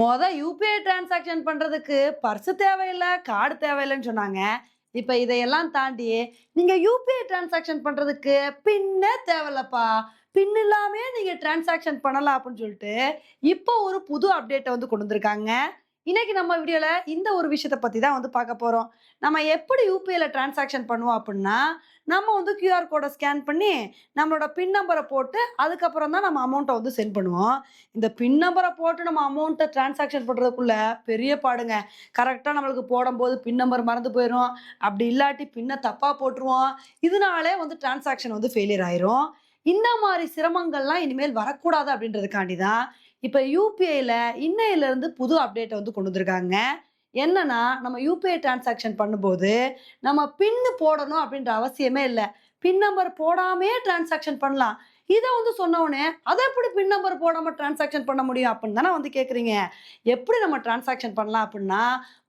மொத UPI transaction பண்றதுக்கு purse தேவையில்லை கார்டு தேவையில்லைன்னு சொன்னாங்க. இப்போ இதையெல்லாம் தாண்டி நீங்க யூபிஐ டிரான்சாக்ஷன் பண்றதுக்கு பின்னே தேவையில்லப்பா. பின் இல்லாமே நீங்க டிரான்சாக்ஷன் பண்ணலாம் அப்படின்னு சொல்லிட்டு இப்போ ஒரு புது அப்டேட்டை வந்து கொண்டு வந்திருக்காங்க. இன்னைக்கு நம்ம வீடியோல இந்த ஒரு விஷயத்தை பத்தி தான் வந்து பார்க்க போறோம். நம்ம எப்படி யூபிஐல டிரான்சாக்ஷன் பண்ணுவோம் அப்படின்னா நம்ம வந்து கியூஆர் கோடை ஸ்கேன் பண்ணி நம்மளோட பின் நம்பரை போட்டு அதுக்கப்புறம் தான் நம்ம அமௌண்ட்டை வந்து சென்ட் பண்ணுவோம். இந்த பின் நம்பரை போட்டு நம்ம அமௌண்ட்டை டிரான்சாக்ஷன் பண்ணுறதுக்குள்ள பெரிய பாடுங்க. கரெக்டாக நம்மளுக்கு போடும்போது பின் நம்பர் மறந்து போயிடும் அப்படி இல்லாட்டி பின்னை தப்பாக போட்டுருவோம். இதனாலே வந்து டிரான்சாக்ஷன் வந்து ஃபெயிலியர் ஆயிரும். இந்த மாதிரி சிரமங்கள்லாம் இனிமேல் வரக்கூடாது அப்படின்றதுக்காண்டி தான் இப்போ யூபிஐல இன்னையிலேருந்து புது அப்டேட்டை வந்து கொண்டு வந்திருக்காங்க. என்னன்னா நம்ம யூபிஐ டிரான்சாக்ஷன் பண்ணும்போது நம்ம பின்னு போடணும் அப்படின்ற அவசியமே இல்லை. பின் நம்பர் போடாமே டிரான்சாக்ஷன் பண்ணலாம். இதை வந்து சொன்ன அதை எப்படி பின் நம்பர் போடாமல் டிரான்சாக்ஷன் பண்ண முடியும் அப்படின்னு தானே வந்து கேட்குறீங்க எப்படி நம்ம டிரான்சாக்ஷன் பண்ணலாம் அப்படின்னா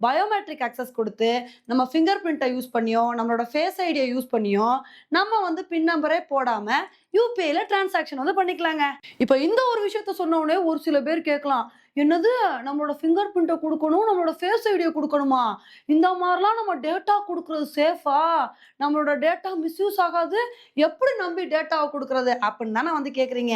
பயோமெட்ரிக் அக்சஸ் கொடுத்து நம்ம ஃபிங்கர் பிரிண்ட்டை யூஸ் பண்ணியோ நம்மளோட ஃபேஸ் ஐடியை யூஸ் பண்ணியோ நம்ம வந்து பின் நம்பரே போடாமல் யூபிஐயில் டிரான்சாக்ஷன் வந்து பண்ணிக்கலாங்க. இப்போ இந்த ஒரு விஷயத்த சொன்ன ஒரு சில பேர் கேட்கலாம் என்னது? நம்மளோட ஃபிங்கர் பிரிண்ட்டை கொடுக்கணும் நம்மளோட ஃபேஸ் ஐடியை கொடுக்கணுமா? இந்த மாதிரிலாம் நம்ம டேட்டா கொடுக்கறது சேஃபா நம்மளோட டேட்டா மிஸ்யூஸ் ஆகாது? எப்படி நம்பி டேட்டாவை கொடுக்கறது? அப்படின்னு தானே வந்து கேட்குறீங்க.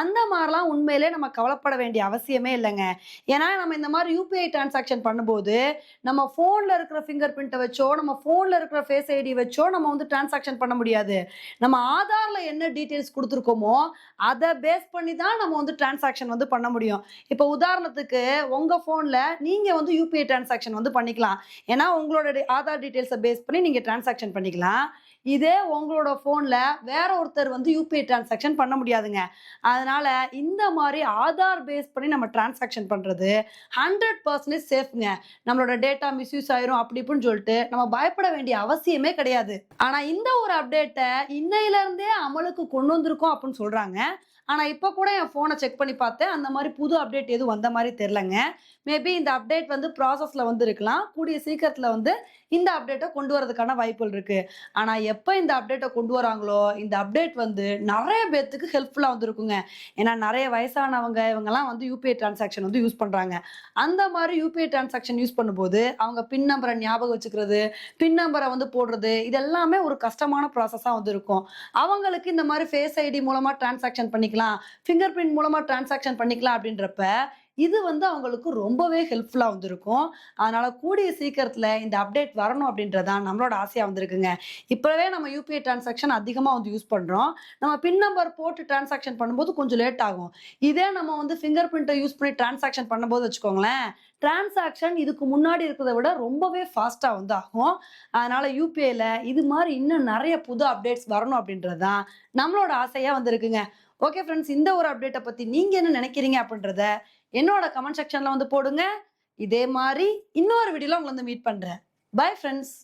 அந்த மாதிரிலாம் உண்மையிலே நம்ம கவலைப்பட வேண்டிய அவசியமே இல்லைங்க. ஏன்னா நம்ம இந்த மாதிரி யூபிஐ டிரான்சாக்ஷன் பண்ணும்போது நம்ம ஃபோனில் இருக்கிற ஃபிங்கர் பிரிண்ட்டை வச்சோ நம்ம ஃபோனில் இருக்கிற ஃபேஸ் ஐடி வச்சோ நம்ம வந்து டிரான்சாக்ஷன் பண்ண முடியாது. நம்ம ஆதாரில் என்ன டீட்டெயில்ஸ் கொடுத்துருக்கோமோ அதை பேஸ் பண்ணி தான் நம்ம வந்து டிரான்சாக்ஷன் வந்து பண்ண முடியும். இப்போ உதாரணத்துக்கு உங்கள் ஃபோனில் நீங்கள் வந்து யூபிஐ டிரான்சாக்ஷன் வந்து பண்ணிக்கலாம். ஏன்னா உங்களோட ஆதார் டீட்டெயில்ஸை பேஸ் பண்ணி நீங்கள் டிரான்சாக்ஷன் பண்ணிக்கலாம். இதே உங்களோட ஃபோனில் வேற ஒருத்தர் வந்து யூபிஐ டிரான்சாக்ஷன் பண்ண முடியாதுங்க. அதனால இந்த மாதிரி ஆதார் பேஸ் பண்ணி நம்ம டிரான்சாக்ஷன் பண்ணுறது ஹண்ட்ரட் பர்சன்டேஜ் சேஃப்ங்க நம்மளோட டேட்டா மிஸ்யூஸ் ஆயிரும் அப்படி இப்படின்னு சொல்லிட்டு நம்ம பயப்பட வேண்டிய அவசியமே கிடையாது. ஆனா இந்த ஒரு அப்டேட்டை இன்னையில இருந்தே அமலுக்கு கொண்டு வந்திருக்கோம் அப்படின்னு சொல்றாங்க. ஆனால் இப்போ கூட என் ஃபோனை செக் பண்ணி பார்த்தேன். அந்த மாதிரி புது அப்டேட் எதுவும் வந்த மாதிரி தெரிலங்க மேபி இந்த அப்டேட் வந்து ப்ராசஸில் வந்து இருக்கலாம். கூடிய சீக்கிரத்தில் வந்து இந்த அப்டேட்டை கொண்டு வரதுக்கான வாய்ப்புகள் இருக்குது ஆனால் எப்போ இந்த அப்டேட்டை கொண்டு வராங்களோ இந்த அப்டேட் வந்து நிறைய பேர்த்துக்கு ஹெல்ப்ஃபுல்லாக வந்துருக்குங்க. ஏன்னா நிறைய வயசானவங்க இவங்கெல்லாம் வந்து யூபிஐ டிரான்சாக்ஷன் வந்து யூஸ் பண்ணுறாங்க அந்த மாதிரி யூபிஐ டிரான்சாக்ஷன் யூஸ் பண்ணும்போது அவங்க பின் நம்பரை ஞாபகம் வச்சுக்கிறது பின் நம்பரை வந்து போடுறது இது எல்லாமே ஒரு கஷ்டமான ப்ராசஸாக வந்து இருக்கும். அவங்களுக்கு இந்த மாதிரி ஃபேஸ் ஐடி மூலமாக டிரான்சாக்ஷன் பண்ணிக்கலாம் ஃபிங்கர் பிரிண்ட் மூலமாக டிரான்சாக்ஷன் பண்ணிக்கலாம் அப்படின்றப்ப இது வந்து அவங்களுக்கு ரொம்பவே ஹெல்ப்ஃபுல்லாக வந்திருக்கும். அதனால் கூடிய சீக்கிரத்தில் இந்த அப்டேட் வரணும் அப்படின்றதான் நம்மளோட ஆசையாக வந்திருக்குங்க. இப்போவே நம்ம யூபிஐ டிரான்சாக்ஷன் அதிகமாக வந்து யூஸ் பண்ணுறோம் நம்ம பின் நம்பர் போட்டு டிரான்சாக்ஷன் பண்ணும்போது கொஞ்சம் லேட் ஆகும். இதே நம்ம வந்து ஃபிங்கர் பிரிண்ட்டை யூஸ் பண்ணி டிரான்சாக்ஷன் பண்ணும்போது வச்சுக்கோங்களேன் டிரான்சாக்ஷன் இதுக்கு முன்னாடி இருக்கிறத விட ரொம்பவே ஃபாஸ்ட்டாக வந்து ஆகும். அதனால் யூபிஐயில் இது மாதிரி இன்னும் நிறைய புது அப்டேட்ஸ் வரணும் அப்படின்றது தான் நம்மளோட ஆசையாக வந்திருக்குங்க. ஓகே ஃப்ரெண்ட்ஸ் இந்த ஒரு அப்டேட்டை பற்றி நீங்கள் என்ன நினைக்கிறீங்க அப்படின்றத என்னோட கமெண்ட் செக்ஷனில் வந்து போடுங்க. இதே மாதிரி இன்னொரு வீடியோவில் உங்களை வந்து மீட் பண்ணுறேன் பை ஃப்ரெண்ட்ஸ்